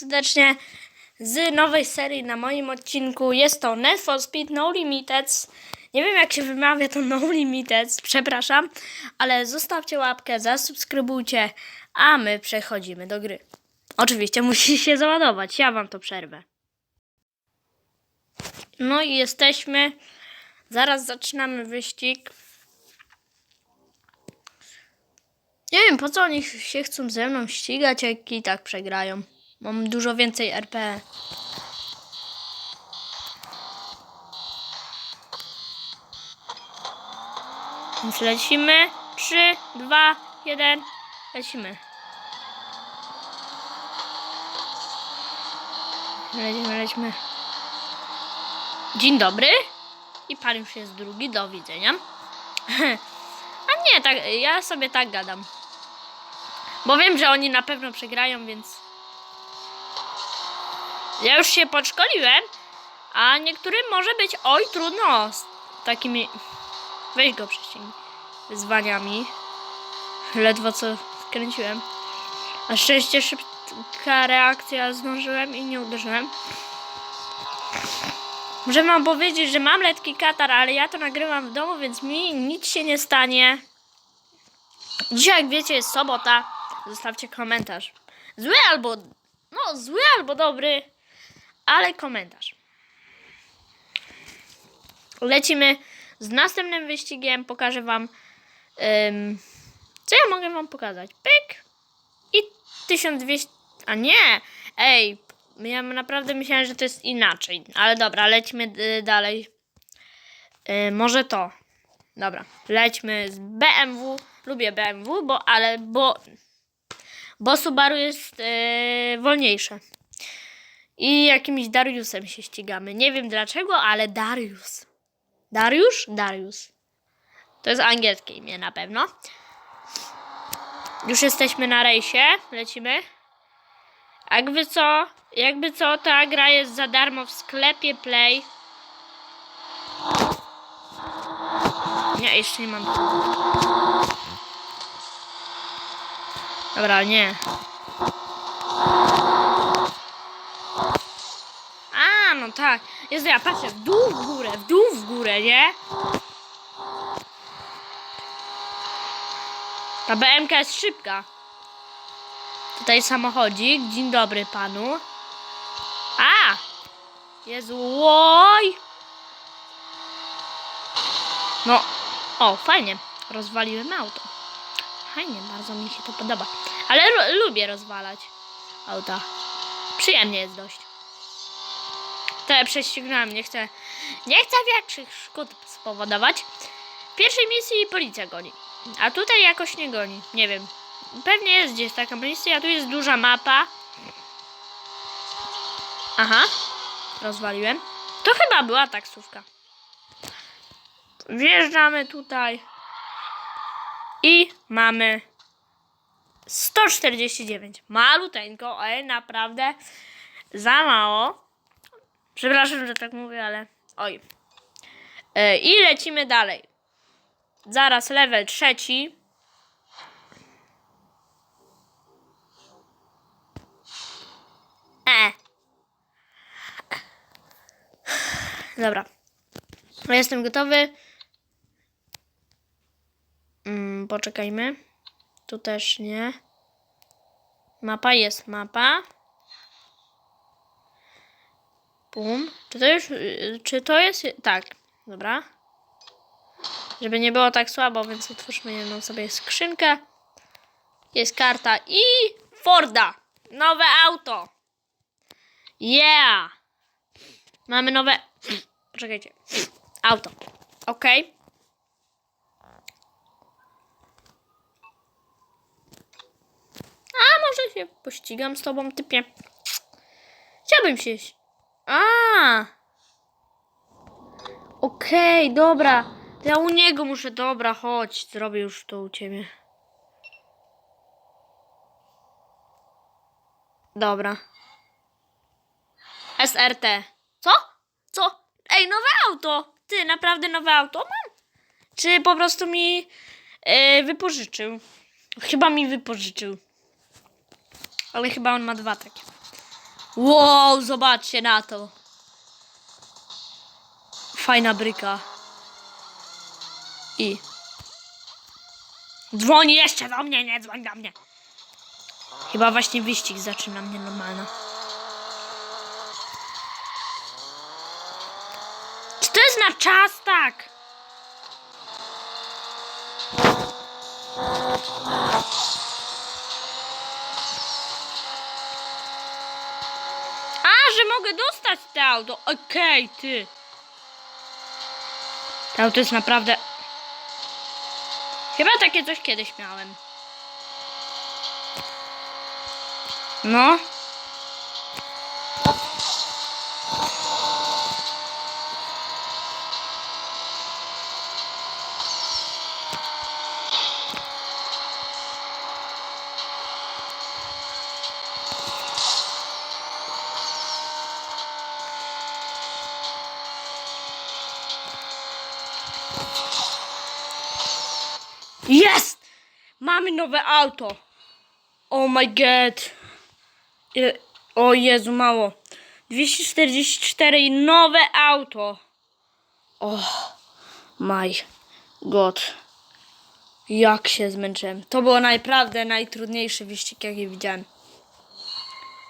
serdecznie z nowej serii na moim odcinku. Jest to Need for Speed No Limited. Nie wiem jak się wymawia to No Limited, przepraszam, ale zostawcie łapkę, zasubskrybujcie, a my przechodzimy do gry. Oczywiście musi się załadować, ja wam to przerwę. No i jesteśmy. Zaraz zaczynamy wyścig. Nie wiem, po co oni się chcą ze mną ścigać, jak i tak przegrają. Mam dużo więcej RP. Więc lecimy. 3, 2, 1. Lecimy. Lecimy, lecimy. Dzień dobry. I pan już jest drugi. Do widzenia. A nie, tak, ja sobie tak gadam. Bo wiem, że oni na pewno przegrają, więc. Ja już się podszkoliłem, a niektórym może być oj trudno z takimi. Weź go prześcignij. Wyzwaniami. Ledwo co skręciłem. Na szczęście szybka reakcja zdążyłem i nie uderzyłem. Muszę wam powiedzieć, że mam letki katar, ale ja to nagrywam w domu, więc mi nic się nie stanie. Dzisiaj, jak wiecie, jest sobota. Zostawcie komentarz. Zły albo. No, zły albo dobry, ale komentarz. Lecimy z następnym wyścigiem. Pokażę wam. ym, co ja mogę wam pokazać? Pyk! I 1200. A nie! Ej, ja naprawdę myślałem, że to jest inaczej. Ale dobra, lećmy y, dalej. Y, może to. Dobra, lećmy z BMW. Lubię BMW, bo ale bo bo Subaru jest yy, wolniejsze. I jakimś Dariusem się ścigamy. Nie wiem dlaczego, ale Darius. Dariusz? Darius. To jest angielskie imię na pewno. Już jesteśmy na rejsie. Lecimy. Jakby co, jakby co, ta gra jest za darmo w sklepie Play. Nie, jeszcze nie mam. Dobra, nie. Tak. Jezu, ja patrzę w dół, w górę, w dół, w górę, nie? Ta BMK jest szybka. Tutaj samochodzik. Dzień dobry panu. A! Jezu, oj! No, o, fajnie. Rozwaliłem auto. Fajnie, bardzo mi się to podoba. Ale lu- lubię rozwalać auta. Przyjemnie jest dość. Ja prześcignąłem, nie chcę, nie chcę większych szkód spowodować. W pierwszej misji policja goni, a tutaj jakoś nie goni. Nie wiem. Pewnie jest gdzieś taka misja, tu jest duża mapa. Aha, rozwaliłem. To chyba była taksówka. Wjeżdżamy tutaj. I mamy 149. Maluteńko, ale naprawdę za mało. Przepraszam, że tak mówię, ale oj. E, I lecimy dalej. Zaraz level trzeci. E. Dobra. Jestem gotowy. Mm, poczekajmy. Tu też nie. Mapa jest mapa. Bum. Czy to już. y, Czy to jest. Tak, dobra. Żeby nie było tak słabo, więc otwórzmy jedną sobie skrzynkę. Jest karta i Forda. Nowe auto. Yeah. Mamy nowe. Poczekajcie. Auto. Okej. A może się pościgam z tobą, typie. Chciałbym się. A. Okej, dobra. To Ja u niego muszę. Dobra, chodź. Zrobię już to u ciebie. Dobra. SRT. Co? Co? Ej, nowe auto. Ty, naprawdę nowe auto mam? Czy po prostu mi yy, wypożyczył? Chyba mi wypożyczył. Ale chyba on ma dwa takie. Wow, zobaczcie na to. Fajna bryka. I. Dzwoni jeszcze do mnie, nie dzwoń do mnie. Chyba właśnie wyścig zaczyna mnie normalno. Czy to jest na czas? Tak. A, że mogę dostać to auto. Okej, ty. To auto jest naprawdę... Chyba takie coś kiedyś miałem. No. Jest! Mamy nowe auto. Oh my god. O Jezu, mało. 244 i nowe auto. Oh my god. Jak się zmęczyłem. To było naprawdę najtrudniejszy wyścig, jaki widziałem.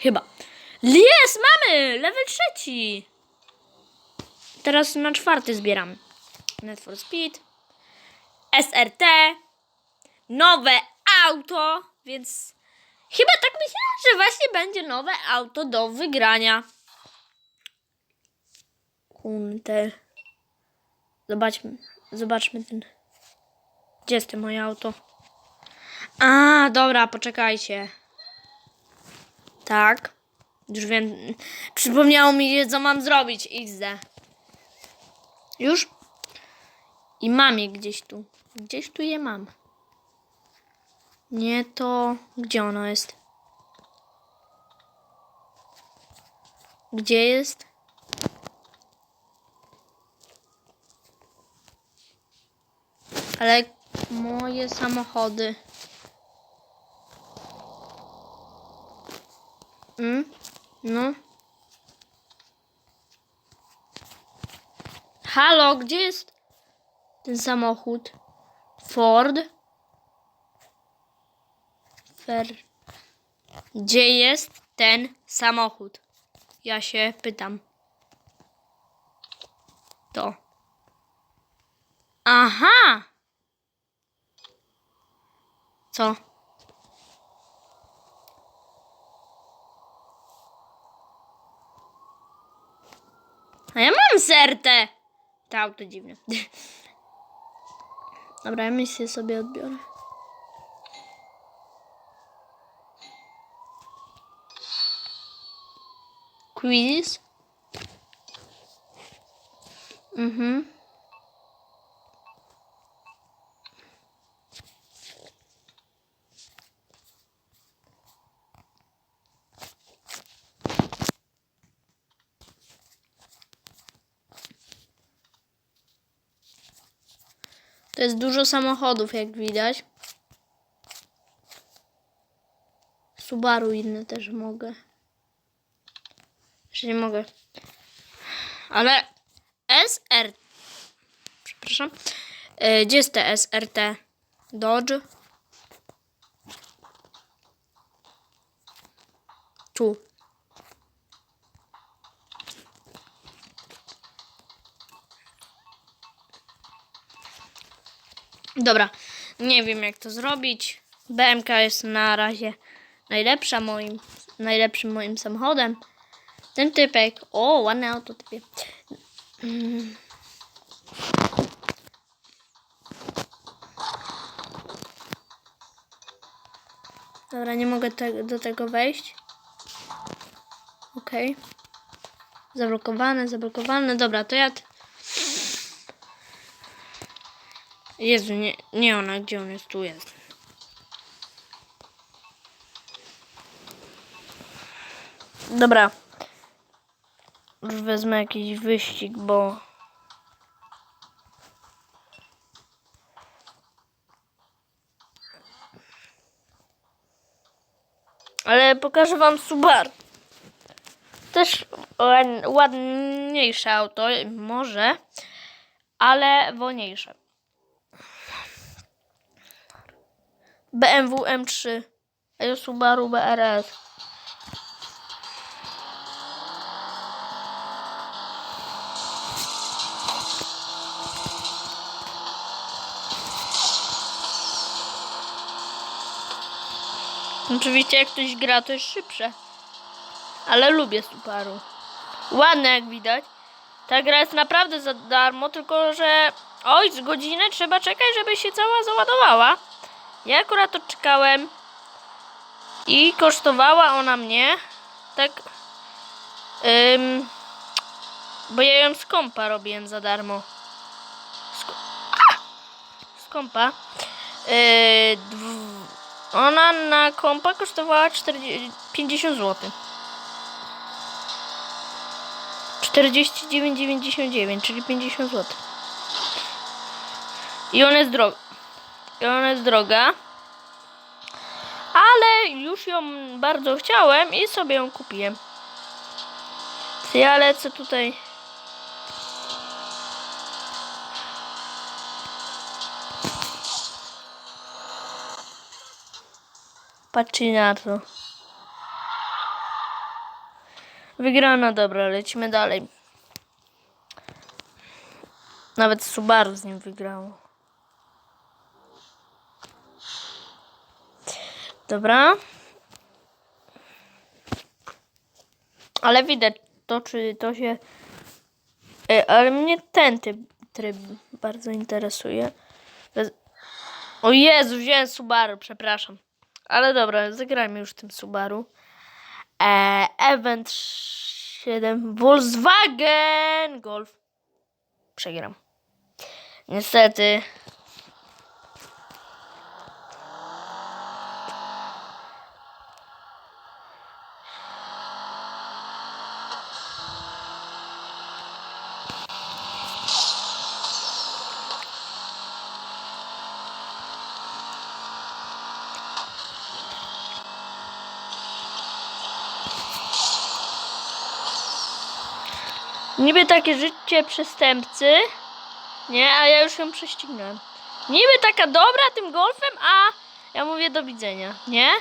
Chyba. Jest, mamy! Level trzeci. Teraz na czwarty zbieram. For Speed. SRT. Nowe auto, więc chyba tak myślałam, że właśnie będzie nowe auto do wygrania. Kunter. Zobaczmy, zobaczmy ten. Gdzie jest to moje auto? A, dobra, poczekajcie. Tak. Już wiem. Przypomniało mi, co mam zrobić. XD. Już? I mam je gdzieś tu. Gdzieś tu je mam. Nie to. Gdzie ono jest? Gdzie jest? Ale moje samochody. Mm? No. Halo, gdzie jest ten samochód? Ford? Fer. Gdzie jest ten samochód? Ja się pytam. To. Aha! Co? A ja mam sertę! To auto dziwne. Dobra, ja misję sobie odbiorę. Quiz. Mhm. To jest dużo samochodów, jak widać. Subaru inne też mogę. Jeszcze nie mogę. Ale SR. Przepraszam. E, Gdzie jest te SRT? Dodge. Tu. Dobra. Nie wiem jak to zrobić. BMK jest na razie najlepsza moim, najlepszym moim samochodem. Ten typek. O, ładne auto typie. Mm. Dobra, nie mogę te, do tego wejść. Okej. Zablokowane, zablokowane. Dobra, to ja... Jezu, nie, nie ona, gdzie on jest? Tu jest. Dobra. Już wezmę jakiś wyścig, bo... Ale pokażę wam Subaru. też ład- ładniejsze auto, może, ale wolniejsze. BMW M3, a ja Subaru BRS. Oczywiście jak ktoś gra, to jest szybsze. Ale lubię Subaru. Ładne jak widać. Ta gra jest naprawdę za darmo, tylko że oj, z godziny trzeba czekać, żeby się cała załadowała. Ja akurat to czekałem i kosztowała ona mnie tak ym, bo ja ją z kompa robiłem za darmo. Z, A! z kompa. Yy, ona na kompa kosztowała 40, 50 zł. 49,99, czyli 50 zł. I ona jest droga. I ona jest droga. Ale już ją bardzo chciałem i sobie ją kupiłem. To Ja lecę tutaj. Patrzcie na to. Wygrana, dobra, lecimy dalej. Nawet Subaru z nim wygrało. Dobra. Ale widać to, czy to się... E, ale mnie ten typ, tryb bardzo interesuje. O Jezu, wziąłem Subaru, przepraszam. Ale dobra, zagrajmy już tym Subaru. E, event 7 Volkswagen Golf. Przegram. Niestety. Niby takie życie przestępcy, nie, a ja już ją prześcignąłem. Niby taka dobra tym golfem, a ja mówię do widzenia, nie?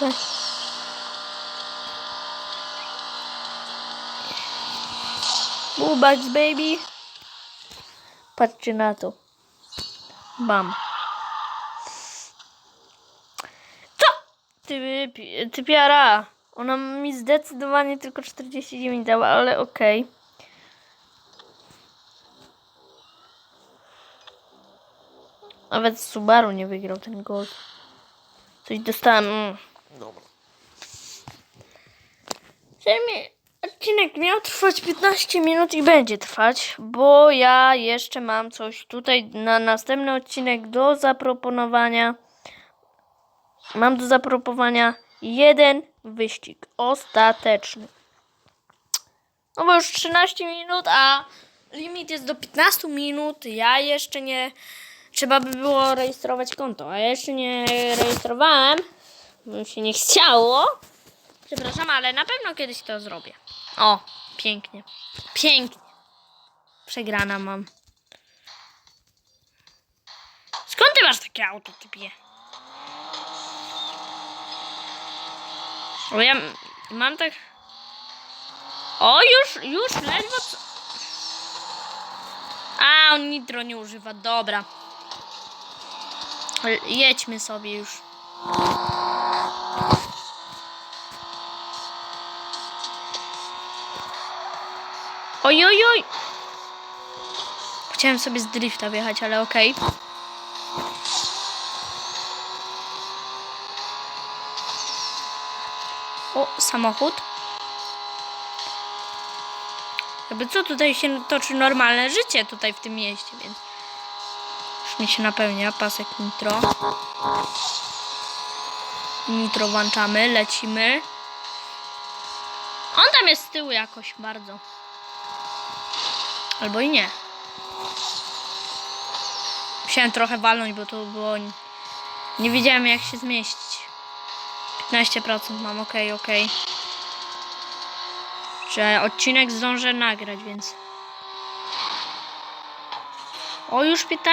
Tak. Bullbugs baby. Patrzcie na to. Bam. Co? Ty, ty piara. Ona mi zdecydowanie tylko 49 dała, ale okej. Nawet Subaru nie wygrał ten gol. Coś dostałem. Mm. Dobra. mi odcinek miał trwać 15 minut i będzie trwać, bo ja jeszcze mam coś tutaj na następny odcinek do zaproponowania. Mam do zaproponowania jeden wyścig ostateczny. No bo już 13 minut, a limit jest do 15 minut. Ja jeszcze nie. Trzeba by było rejestrować konto, a ja jeszcze nie rejestrowałem. Bo mi się nie chciało. Przepraszam, ale na pewno kiedyś to zrobię. O, pięknie. Pięknie. Przegrana mam. Skąd ty masz takie auto, typie? Bo ja mam tak... O, już, już ledwo. A, on nitro nie używa, dobra. Jedźmy sobie już. Oj, oj, oj. Chciałem sobie z drifta wjechać, ale okej. O, samochód. Jakby co tutaj się toczy normalne życie tutaj w tym mieście, więc już mi się napełnia pasek nitro. Nitro włączamy, lecimy. On tam jest z tyłu jakoś bardzo. Albo i nie. Musiałem trochę walnąć, bo to było... Nie wiedziałem jak się zmieścić. 15% mam, okej, okej. Że odcinek zdążę nagrać, więc... O, już 15%.